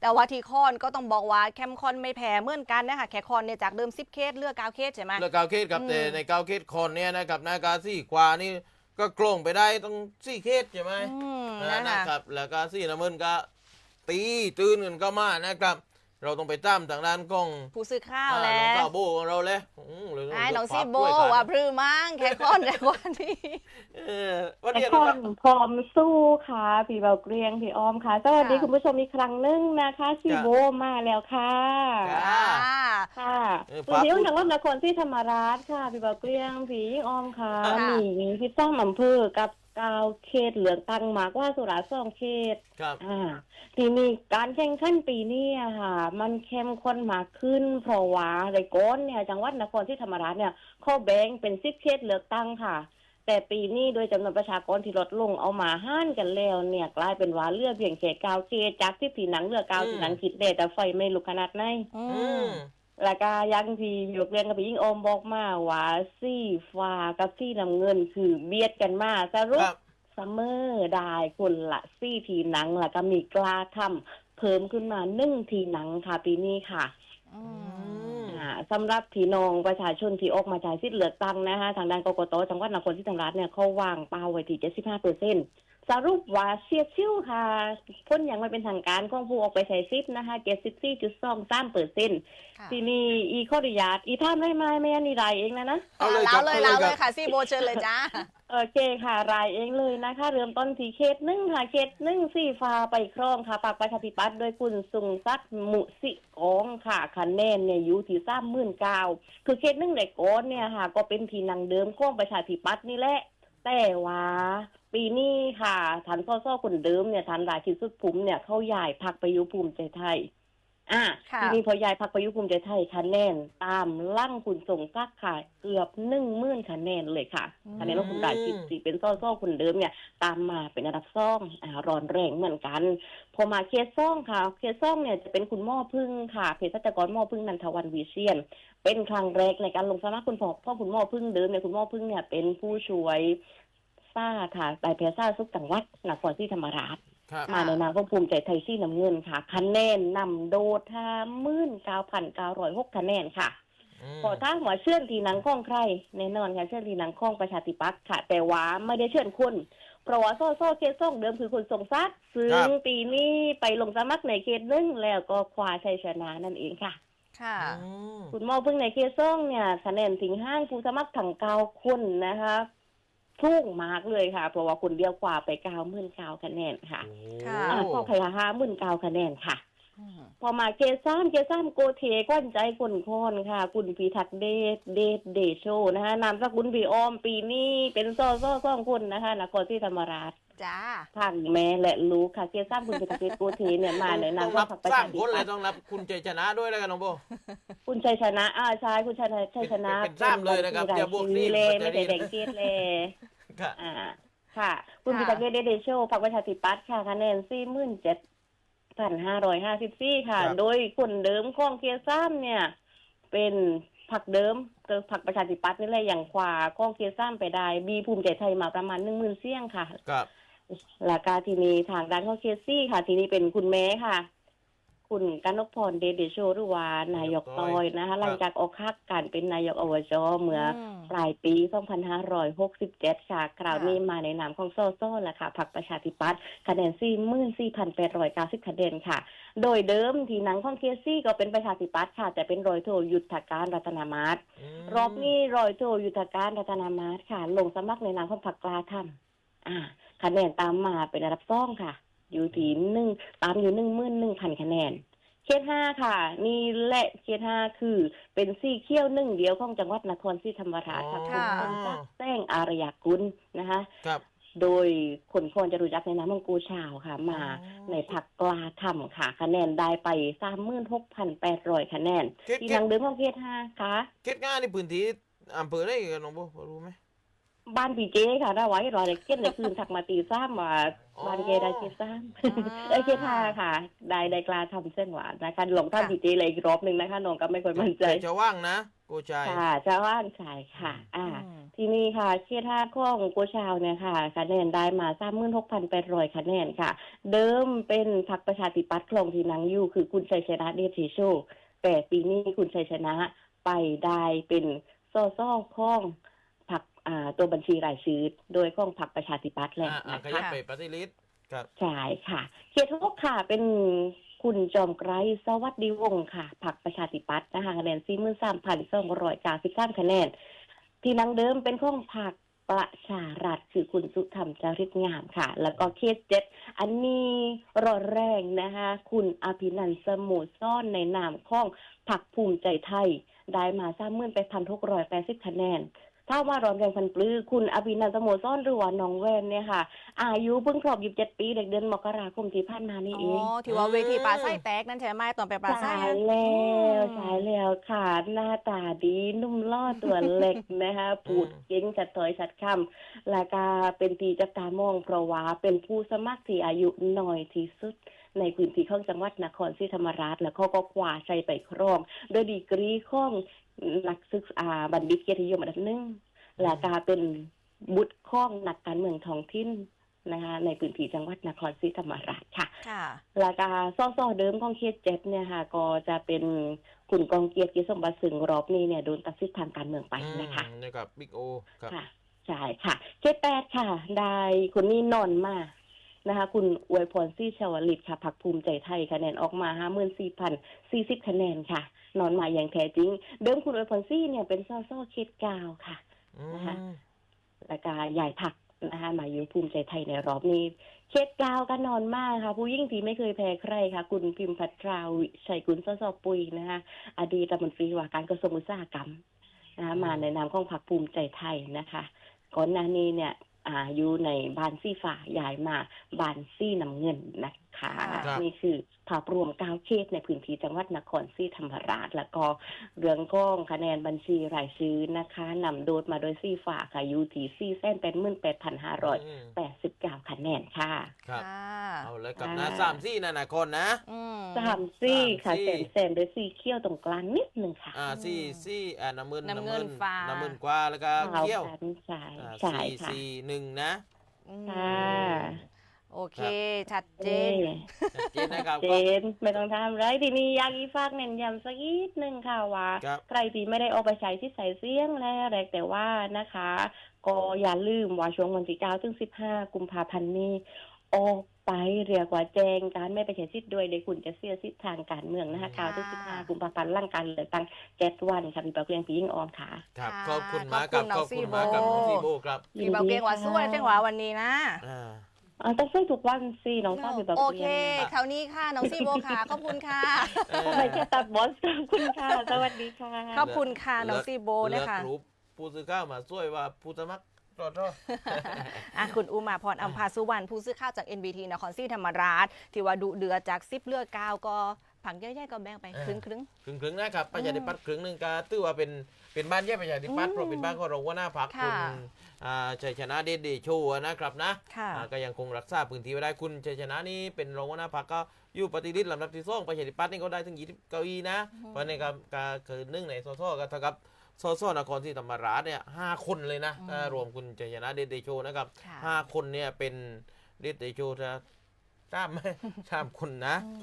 แต่ว่าที่คอนก็ต้องบอกว่าแคมคอนไม่แพ้เหมือนกันนะคะแคคอนเนี่ยจากเดิม 10 เคสเลือก9เคสใช่ไหมเลือกเกาเคสครับอืมแต่ในเกาเคสคอนเนี่ยนะครับนากาซี่กว่านี่ก็โกลงไปได้ต้องสี่เคสใช่ไหมอืมนะนะนะคะครับแล้วก็ซี่น้ำมันก็ตีตื่นกันก็มานะครับ เราต้องไปตามทางด้านกล้องผู้สื่อข่าวอ่าแล้น้องว สาวโบของเราเลยอืมเลยไอ้น้องฝาซีกโบด้วยกันว่าพรือมั่งแคคอนแต่ว่านี่เออวันไอนี้คนะอครับนพร้อมสู้ค่ะ พี่เบาเกรียง พี่ออมค่ะ สวัสดีค่ะคุณผู้ชมอีกครั้งหนึงนะคะซีโบมาแล้วค่ะจ้าอ่า ค่ะเออคุณฝากพี่พูดทางวัดนครที่ธรรมราชค่ะพี่เบาเกรียงพี่ออมค่ะค่ะมีพี่ตั้งอำเภอกับกาวเขตเหลืองตังมากว่าสุราษฎร์สองเขต ครับ อ่าทีนี้การแข่งขันปีนี้อะค่ะ มันเข้มข้นมากขึ้น เพราะว่าในก้อนเนี่ยจังหวัดนครที่ธรรมราชเนี่ยเขาแบ่งเป็นสิบเขตเลือกตั้งค่ะ แต่ปีนี้โดยจำนวนประชากรที่ลดลงเอามาห้านกันแล้วเนี่ย กลายเป็นว่าเลือกเพียงแค่เกาเขตจากที่ผีหนังเลือกเกาอืมที่หนังคิดเดแต่ไฟไม่ลุกขนาดไหน อือืมม แล้วก็อยังที่ยกเรียนกับพี่ยิ่งโอมบอกมาว่าสีฟ้ากับสีน้ำเงินคือเบียดกันมาสรุคปรับ ซัมเมอร์ได้คนละสี่ทีหนังแล้วก็มีกล้าทำเพิ่มขึ้นมาหนึ่งทีหนังค่ะปีนี้ค่ะ อืม อ่าสำหรับพี่น้องประชาชนที่ออกมาใช้สิทธิ์เลือกตั้งนะคะทางด้านกกตจังหวัดนครศรีธรรมราชเนี่ยเขาวางเป้าไว้ที่75เปอร์เซ็น สรุปว่าเสียชิ่วค่ะพ้นอย่างไม่เป็นทางการของผู้ออกไปใช้สิทธิ์นะคะ74.23เปอร์เซ็นค่ะทีนี้อีข้ออนุญาตอีท่านไม่ไม่ไม่อันนี้รายเองนะนะเอาเลยคเล่ารับเลยเอาเล่าเลยเลครับยค่ะซีโบเชิญเลยจ้าโอเคค่ะ รายเองเลยนะคะ เริ่มต้นที่เขตหนึ่งค่ะเขตหนึ่งสีฟ้าไปครองค่ะปากประชาธิปัตย์โดยคุณสุงศักดิ์มุสิกองค่ะคะแนนเนี่ยอยู่ที่สามหมื่นเก้าคือเขตหนึ่งในก้อนเนี่ยค่ะ ก็เป็นทีนังเดิมของประชาธิปัตย์นี่แหละแต่ว่า ปีนี้ค่ะฐานซ่อซ่อคนเดิมเนี่ยฐานรายคิดสุดภูมิเนี่ยเข้าย้ายพักไปอยุภูมิใจไทย อ่าค่ะทีนี้พอย้ายพักไปอยุภูมิใจไทยคะแนนตามลั่งคุณส่งซักดิ์ค่ะเกือบหนึ่งหมื่นคะแนนเลยค่ะอืมคะแนนของคุณรายคิดสีเป็นซ่อซ่อคนเดิมเนี่ยตามมาเป็นอันดับซ่องอ่ารอนแรงเหมือนกัน พอมาเคสซ่องค่ะ เคสซ่องเนี่ยจะเป็นคุณหม่อพึ่งค่ะเภสัชกรหม่อพึ่งนันทวันวีเชียนเป็นครั้งแรกในการลงสมัครคุณพ่อพ่อคุณหม่อพึ่งเดิมเนี่ยคุณหม่อพึ่งเนี่ยเป็นผู้ช่วย ซ่าค่ะไต่แพซ่าสุขจังหวัดนครศรีธรรมราชครับค่ะมาในนามของภูมิใจไทยซี่น้ำเงินค่ะ คะแนนนำโดดห้ามื่นเก้าพันเก้าร้อยหกคะแนนค่ะมพอถ้าหัวเชื่อนทีหนังข้องใครแน่นอนค่ะเชื่อนทีหนังข้องประชาธิปัตย์ค่ะ แต่ว่าไม่ได้เชื่อนคนเพราะว่าโซ่โซ่เคสซ่องเดิมคือคนทรงซัดซึ่งปีนี้ไปลงสมัครในเขตหนึ่งแล้วก็คว้าชัยชนะนั่นเองค่ะค่ะอืมคุณหมอเพิ่งในเคสซ่องเนี่ยคะแนนถึงห้างผู้สมัครถังเก้าคนนะคะ ทุ่งมากเลยค่ะ เพราะว่าคนเดียวกว่าไปเก้าหมื่นเก้าคะแนนค่ะค่ะอ่าโอ้ก็พยาห้าหมื่นเก้าคะแนนค่ะอืมพอมาเกซ้ำเกซ้ำโกเทกวันใจคนคอนค่ะ คุณพีทักษ์เดชเดชเดชโชนะคะนามสกุลพีออมปีนี้เป็นซ่อซ่อซ่องคนนะคะนครที่ธรรมราชจ้าทางแม่และลูกค่ะเกซ้ำคุณพีทักษ์เดชโกเทเนี่ยมาในนามต้องขรัอบงพรรคประสร้าชางธิคนเลปัยตย์ต้องรับคุณใจชนะด้วยแล้วกันน้องโบ คุณชัยชนะอาชายคุณชัยชัยชนะเป็นซ้ำเลยนะครับอย่าบวกนี่ เลยมันจะไม่ได้ดีแดงเกตเลย ครับอ่า ค่ะ คุณพีทักษ์เดชเดชโชพรรคประชาธิปัตย์ค่ะคะแนนสี่หมื่นเจ็ดพันห้าร้อยห้าสิบสี่ค่ะโดยคนเดิมของเกียร์ซ้ำเนี่ย เป็นพรรคเดิมคือพรรคประชาธิปัตย์นี่แหละอย่างขวาก้องเกียร์ซ้ำไปได้ บีภูมิใจไทยมาประมาณหนึ่งหมื่นเสียงค่ะ ครับแล้วก็ทีนี้ทางด้านของเคซี่ค่ะ ทีนี้เป็นคุณแม่ค่ะ คุณกนกพรเดชเดชโชหรือว่านายกตอยนะคะหลังจากออกคักการเป็นนายกอบจเมื่ออมปลายปี 2567 ค่ะคราวนี้มาในนามของโซโซ่แหละค่ะพรรคประชาธิปัตย์คะแนน 44,890 คะแนนค่ะ โดยเดิมที่หนังของเคซี่ก็เป็นประชาธิปัตย์ค่ะ แต่เป็นรอยโทยุทธการรัตนามาศมรอบนี้รอยโทยุทธการรัตนามาศค่ะ ลงสมัครในนามของพรรคกล้าทำอ่าคะแนนตามมาเป็นอันดับสองค่ะ อยู่ที่หนึ่งตามอยู่หนึ่งหมื่นหนึ่งพันคะแนนเขตห้าค่ะ นี่แหละเขตห้าคือ เป็นซี่เขี้ยวหนึ่งเดียวของจังหวัดนครศรีธรรมราชค่ะค่ะคุณจักรแจ้งอารยากุลนะคะครับโดยคนคนจะรู้จักในนามของกูชาวค่ะ มาอ๋อในผักกลาทำค่ะ คะแนนได้ไปสามหมื่นหกพันแปดร้อยคะแนนเขตที่เขทาตงเดิมของเขตห้าค่ะเขตงานในพื้นที่อำเภอได้กันน้องโบพอรู้ไหม บ้านพีเจค่ะได้ไว้รอเลยเก็ตในคืนถักมาตีซ้ำว่าอ๋อบ้านเกได้เกซ้อ่าำได้เกท่าค่ะ ได้ได้กลาทำเส้นหวานนะคะลองท่านค่ะพีเจเลยอีกรอบหนึ่งนะคะน้องก็ไม่ค่อยมั่นใจจะว่างนะโกชัยค่ะจะว่านชายค่ะ อ่าอืมทีทีนี้ค่ะเขตห้าของกัวชาวเนี่ยค่ะคะแนนได้มาสามหมื่นหกพันแปดร้อยคะแนนค่ะ เดิมเป็นพรรคประชาธิปัตย์คลองที่นังอยู่ คือคุณชัยชนะเดชศรีโชคแต่ปีนี้คุณชัยชนะไปได้เป็นซอซ่อข้องพรรคอ่า ตัวบัญชีรายชื่อโดยข้องพรรคประชาธิปัตย์แหละอ่าอ่านะขยับคะไปปฏิริษครับ ใช่ค่ะเขตหกค่ะ เป็นคุณจอมไกรสวัสดีวงศ์ค่ะพรรคประชาธิปัตย์นะคะคะแนนสี่หมื่นสามพันสองร้อยเก้าสิบสามคะแนน ที่นังเดิมเป็นของพรรคประชารัฐคือคุณสุธรรมจาริกงามค่ะ แล้วก็เขตเจ็ดอันนี้รอดแรงนะคะ คุณอภินันท์สมุทรซ่อนในนามของพรรคภูมิใจไทย ได้มาสามหมื่นแปดพันหกร้อยแปดสิบคะแนน ถ้าว่าร้อนแรงพันปลื้อคุณอภินันท์สมุทรซ่อนหรือว่าน้องแวนเนี่ยค่ะ อายุเพิ่งครบยี่สิบเจ็ดปีเด็กเดือนมกราคมที่ผ่านมานี่อ๋เองอที่ว่าเวทีปลาไส้แตกนั่นใช่ไหมตอนไปปลาไส้ใช่อะแล้วอืมใช่แล้วค่ะหน้าตาดีนุ่มล่อตัวเล็กนะคะพูดเก่งชัดถ้อยชัดคำและก็เป็นตีจับตามองเพราะว่าเป็นผู้สมัครที่อายุน้อยที่สุด ในพื้นที่ของจังหวัดนครศรีธรรมราช แล้วเขาก็คว้าชัยไปครองโดยดีกรีของนักศึกษาบัณฑิตเกียรตินิยมอันดับหนึ่งและก็เป็นบุตรของนักการเมืองท้องถิ่นนะคะในพื้นที่จังหวัดนครศรีธรรมราชค่ะ ค่ะราคาซ่อๆเดิมของเขตเจ็ดเนี่ยค่ะ ก็จะเป็นคุณกองเกียรติกิจสมบัติสึงรอบนี้เนี่ยโดนตัดสิทธิ์ทางการเมืองไปนะคะอืมนี่ครับบิ๊กโอครับค่ะใช่ค่ะเขตแปดค่ะ ได้คนนี้นอนมา นะคะคุณอวยพรซี่ชาวลิตค่ะพักภูมิใจไทยคะแนนออกมาห้าหมื่นสี่พันสี่สิบคะแนนค่ะ นอนมาอย่างแท้จริง เดิมคุณอวยพรซี่เนี่ยเป็นซ่อๆเขตเก้าค่ะอืมนะคะแล้วก็ยายผักนะคะมาอยู่ภูมิใจไทยในรอบนี้เคสกาวก็นอนมากค่ะ ผู้ยิ่งที่ไม่เคยแพ้ใครค่ะ คุณพิมพ์พัทราวิชัยกุลสสปุยนะคะอดีตรัฐมนตรีว่าการกระทรวงอุตสาหกรรมนะคะมาในนามของพรรคภูมิใจไทยนะคะ ก่อนหน้านี้เนี่ย อาอยู่ในบ้านซี่ฝ่าย้ายมาบ้านซี่น้ำเงินนะ คะครับ นี่คือภาพรวมเก้าเขตในพื้นที่จังหวัดนครศรีธรรมราช แล้วก็เรื่องก้องคะแนนบัญชีรายชื่อนะคะนำโดดมาโดยซี่ฝ่าค่ะอยู่ที่สี่แสนแปดหมื่นแปดพันห้าร้อยมแปดสิบเก้าคะแนนค่ะครับค่ะเอาเลยกับอ่านะสามซี่นะนะคนนะ อืม สามซี่ค่ะสามซี่แสนแสนโดยซี่เขี้ยวตรงกลางนิดหนึ่งค่ะอ่าซี่ซี่อ่าน้ำเงินน้ำเงินฟ้า น้ำเงินกว่าแล้วก็ขาวเขี้ยวกันใช่อ่าใช่สี่ค่ะ สี่หนึ่งนะ อืมค่ะ โอเค ชัดเจน ชัดเจนนะครับเจก็ นไม่ต้องทำไรทีนี้อยากอีฟากเน้นย้ำสักนิดหนึ่งค่ะว่าครับ ใครที่ไม่ได้ออกไปใช้ที่ใส่เสียงและอะไรแต่ว่านะคะ ก็อย่าลืมว่าช่วงวันที่เก้าถึงสิบห้ากุมภาพันธ์นี้ออกไปเรียกว่าแจ้งการไม่ไปใช้สิทธิ์ด้วยเดี๋ยวคุณจะเสียสิทธิ์ทางการเมืองนะคะเก้าถึงสิบห้ากุมภาพันธ์ร่างการเลือกตั้งเจ็ดวันค่ะพี่ปาเพียงพี่ยิ่งออมค่ะ ครับค่ะขอบคุณมากกับขขออบบคุคุณณน้องมากกับซีน้องโบซีโบครับพี่เบาเกียงว่าสวยเพียงหว่าวันนี้นะ อ่า อ่าต้องใช้ทุกวันสิน้องทราบพี่ปาโอเพีเคยงคราวนี้ค่ะ น้องซีโบค่ะ ขอบคุณค่ะ เออไม่ใช่ตัดบอสขอบคุณค่ะ สวัสดีค่ะ ขอบคุณค่ะน้องซีโบเลืนะอกคะรูปผู้สื่อข่าวมาช่วยว่าผู้สมัครรอดรอด อะคุณอุมาพรอัมพาสุวรรณผู้สื่อข่าวจาก NBT นครศรีธรรมราช ที่ว่าดุเดือดจากซิปเลือกกาวก็ ผังเยอะๆก็แบ่งไปเออครึ่งครึ่งครึ่งครึ่งๆนะครับประชาธิปัตย์ครึ่งหนึ่งก็ถือว่าเป็นเป็นบ้านแยกประชาธิปัตย์อืมเพราะเป็นบ้านของรองหัวหน้าพรรคค่ะคุณอ่าชัยชนะเดชเดโชนะครับนะๆค่ะอ่าก็ยังคงรักษาพื้นที่ไว้ได้คุณชัยชนะนี่เป็นรองหัวหน้าพรรคก็อยู่ปฏิริษีลำดับที่สองประชาธิปัตย์นี่ก็ได้ถึง20เก้าอี้นะเพราะในการการคือหนึ่งในสสก็เท่ากับสสนครศรีธรรมราชเนี่ยห้าคนเลยนะอืมถ้ารวมคุณชัยชนะเดชเดโชนะครับค่ะห้าคนเนี่ยเป็นเดชเดโชจะสามไหมสามคนนะ